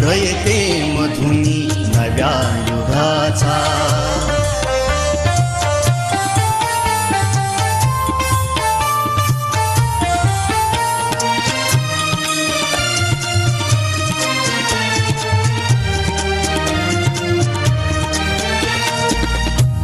रयते मधुनी नव्या युगाचा।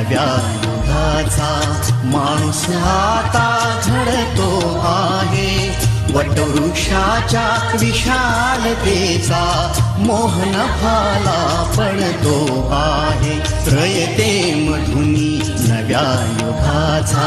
नव्या युगाचा माणूस आता घडतो आहे. वटवृक्षाच्या विशालतेचा मोहन फाला पडतो आहे. प्रयते मधुनी नव्या युगाचा.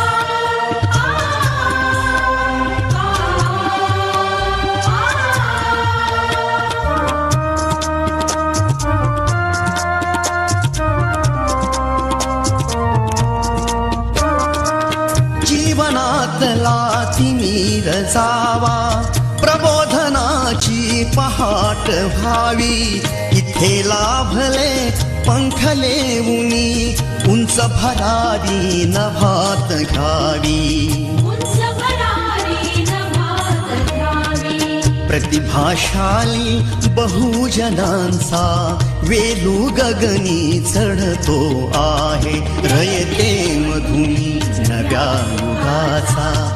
तिमीर प्रबोधनाची पहाट व्हावी. इथे लाभले पंखले उनी उंच भरारी नभात घावी प्रतिभाशाली बहुजनांचा वेलू गगनी चढतो आहे. रयते मधुनी नव्या युगाचा.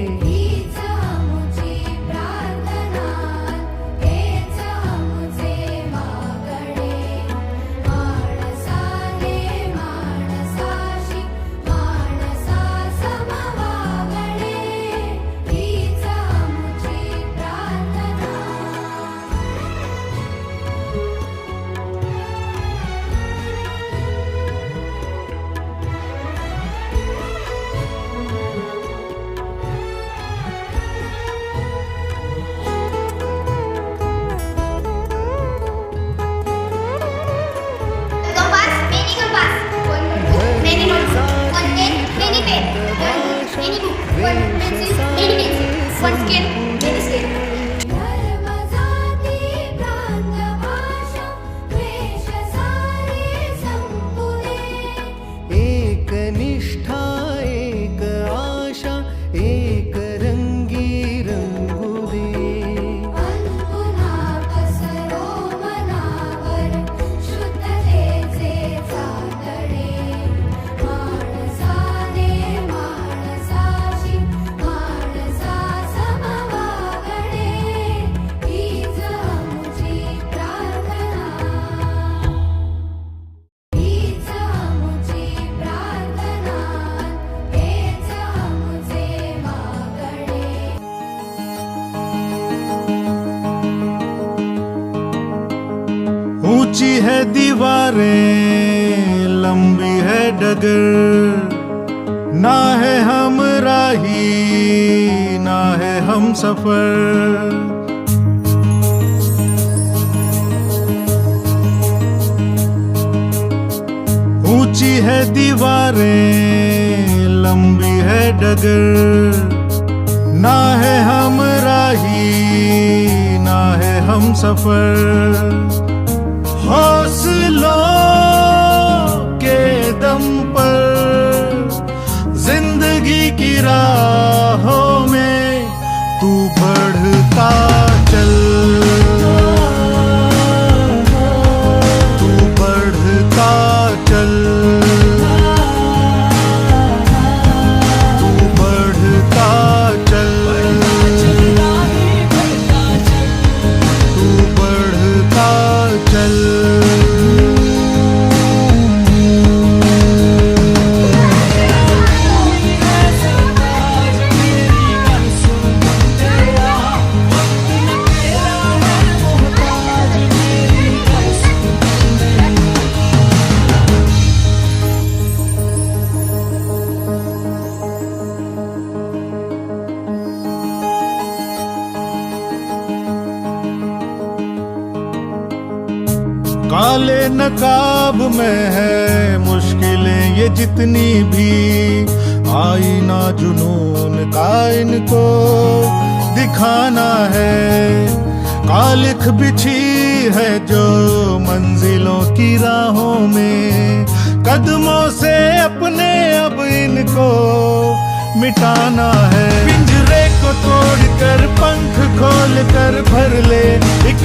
दीवारें लंबी है डगर। ना है हम राही, ना है हम सफ़र। ऊँची है दीवारें, लंबी है डगर। ना है हम राही, ना है हम सफ़र। हौसलों के दम पर जिंदगी की राहों काले नकाब में है मुश्किलें ये जितनी भी। आई ना जुनून का इनको दिखाना है। कालिख बिछी है जो मंजिलों की राहों में। कदमों से अपने अब इनको मिटाना है। पिंजरे को तोड़ कर पंख खोल कर भर ले। एक